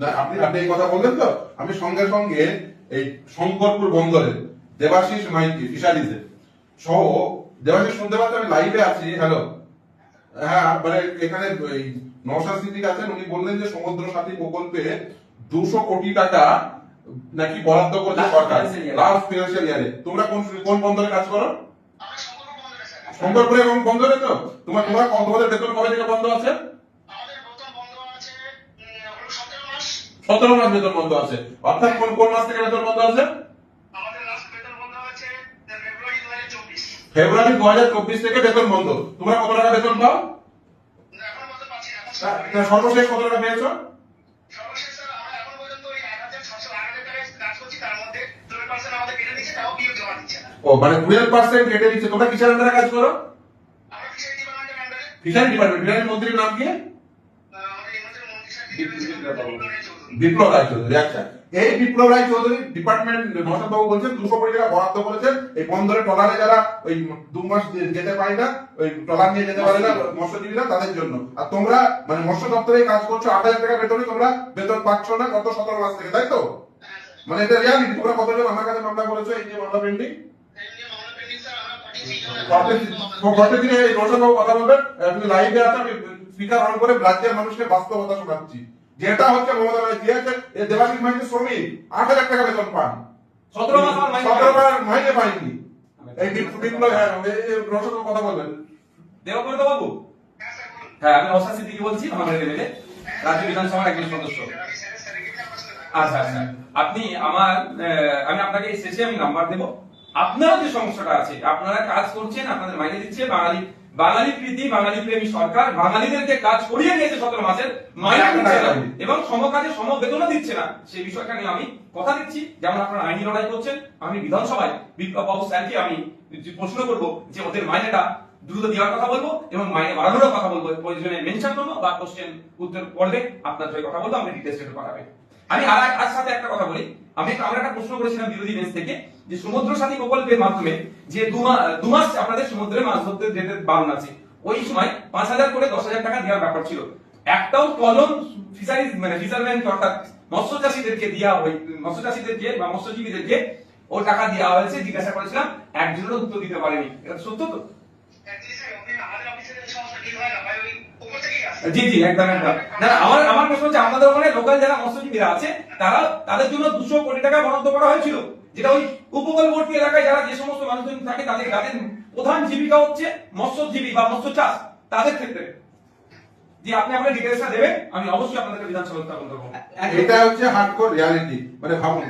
না আপনি আপনি এই কথা বললেন তো। আমি সঙ্গে সঙ্গে এই শঙ্করপুর বন্দরে দেবাশিস মাইতি ফিশারিজে সহ দেবাশিস শুনতে পাচ্ছেন? আমি লাইভে আছি হ্যালো হ্যাঁ মানে এখানে নওশাদ সিদ্দিক আছেন উনি বললেন যে সমুদ্র সাথী প্রকল্পে দুশো কোটি টাকা নাকি বরাদ্দ করছে সরকার। লাস্ট ফিনান্সিয়াল ইয়ারে তোমরা কোন কোন বন্দরে কাজ করো। শঙ্করপুরে এবং বন্দরে তো? তোমার তোমার তোমাদের বেতন কবে থেকে বন্ধ আছে? সতেরো মাস বেতন বন্ধ আছে। অর্থাৎ কোন কোন মাস থেকে বেতন বন্ধ আছে? ফেব্রুয়ারি দু হাজার চব্বিশ। থেকে বেতন বন্ধ। তোমরা কত টাকা বেতন পাও? সর্বশেষ কত টাকা পেয়েছ ও মানে টুয়েলভ পার্সেন্ট কেটে দিচ্ছে। তোমরা কিসের আন্ডারে কাজ করো? ফিশারি ডিপার্টমেন্ট ফিশারি মন্ত্রীর নাম কি? বিপ্লব রায় চৌধুরী আচ্ছা এই বিপ্লব রায় চৌধুরী ডিপার্টমেন্ট বাবু বলছেন, দুশো কোটি টাকা বরাদ্দ করেছেন। এই বন্দরে যারা ওই দু মাস যেতে পারে না, ওই নিয়ে যেতে পারে না, মৎস্যজীবীরা তাদের জন্য। আর তোমরা মানে মৎস্য দপ্তরে কাজ করছ, আট হাজার টাকা বেতনে তোমরা বেতন পাচ্ছ না গত সতেরো মাস থেকে, তাই তো? মানে এটা তোমরা কতজন আমার কাছে মামলা করেছ, এই যে মামলা পেন্ডিং ঘটে দিনে এই কথা বলবেন লাইভে আছে, আমি স্পিকার অন করে রাজ্যের মানুষকে বাস্তবতা শোনাচ্ছি। যেটা হচ্ছে মমতা ব্যানার্জি আছে এই দেবাশিস মাইতি শ্রমিক আট হাজার টাকা বেতন পান। সতেরো মাস সতেরো মাস মাইনে পাইনি এই বিপ্লব হ্যাঁ কথা বলবেন। দেবব্রত বাবু? হ্যাঁ আমি নওশাদ সিদ্দিকী বলছি এমএলএ রাজ্য বিধানসভার একজন সদস্য। আচ্ছা আচ্ছা। আপনি আমার আমি আপনাকে শেষে আমি নাম্বার দেব। আপনার যে সমস্যাটা আছে আপনারা কাজ করছেন আপনাদের মাইনে দিচ্ছে বাঙালি। বাঙালি প্রীতি বাঙালি প্রেমী সরকার বাঙালিদেরকে কাজ করিয়ে নিয়েছে সতেরো মাসের মাইনে দিচ্ছে না এবং সমকাজে সম বেতনও দিচ্ছে না। সেই বিষয়টা নিয়ে আমি কথা দিচ্ছি। যেমন আপনারা আইনি লড়াই করছেন আমি বিধানসভায় বিপ্লব বাবু স্যারকে আমি প্রশ্ন করব যে ওদের মাইনেটা দ্রুত দেওয়ার কথা বলব এবং মাইনে বাড়ানোর কথা বলব। প্রয়োজনে মেনশন করব বা কোশ্চেন উত্তর করলে আপনার হয়ে কথা বলব আমাকে ডিটেলস পাঠাবেন। আমি আর এক- আর সাথে একটা কথা বলি। আমি আমরা একটা প্রশ্ন করেছিলাম বিরোধী বেঞ্চ থেকে যে সমুদ্র সাথী প্রকল্পের মাধ্যমে যে দু মাস আপনাদের সমুদ্রে মাছ ধরতে যেতে বারণ আছে, ওই সময় পাঁচ হাজার করে দশ হাজার টাকা দেওয়ার ব্যাপার ছিল। একটাও কলম ফিশারিজ মানে ফিশারম্যান অর্থাৎ মৎস্য চাষীদেরকে দেওয়া হয় মৎস্য চাষীদেরকে বা মৎস্যজীবীদেরকে ও টাকা দেওয়া হয়েছে, জিজ্ঞাসা করেছিলাম, একজনের উত্তর দিতে পারেনি। এটা সত্য তো একদিন স্যার আপনি আমাদের অফিসে এই সমস্ত ডিল হয় না ভাই ওই উপর থেকেই আসে জি জি একদম একদম না আমার আমার প্রশ্ন হচ্ছে আমাদের ওখানে লোকাল যারা মৎস্যজীবীরা আছে তারা তাদের জন্য দুশো কোটি টাকা বরাদ্দ করা হয়েছিল যেটা ওই উপকূলবর্তী এলাকায় যারা যে সমস্ত মানুষজন থাকে তাদের তাদের প্রধান জীবিকা হচ্ছে মৎস্যজীবী বা মৎস্য চাষ তাদের ক্ষেত্রে যে আপনি আমাকে ডিটেলসটা দেবেন আমি অবশ্যই আপনাদেরকে বিধানসভা উত্থাপন করব এটা হচ্ছে হার্ডকোর রিয়ালিটি মানে ভাবুন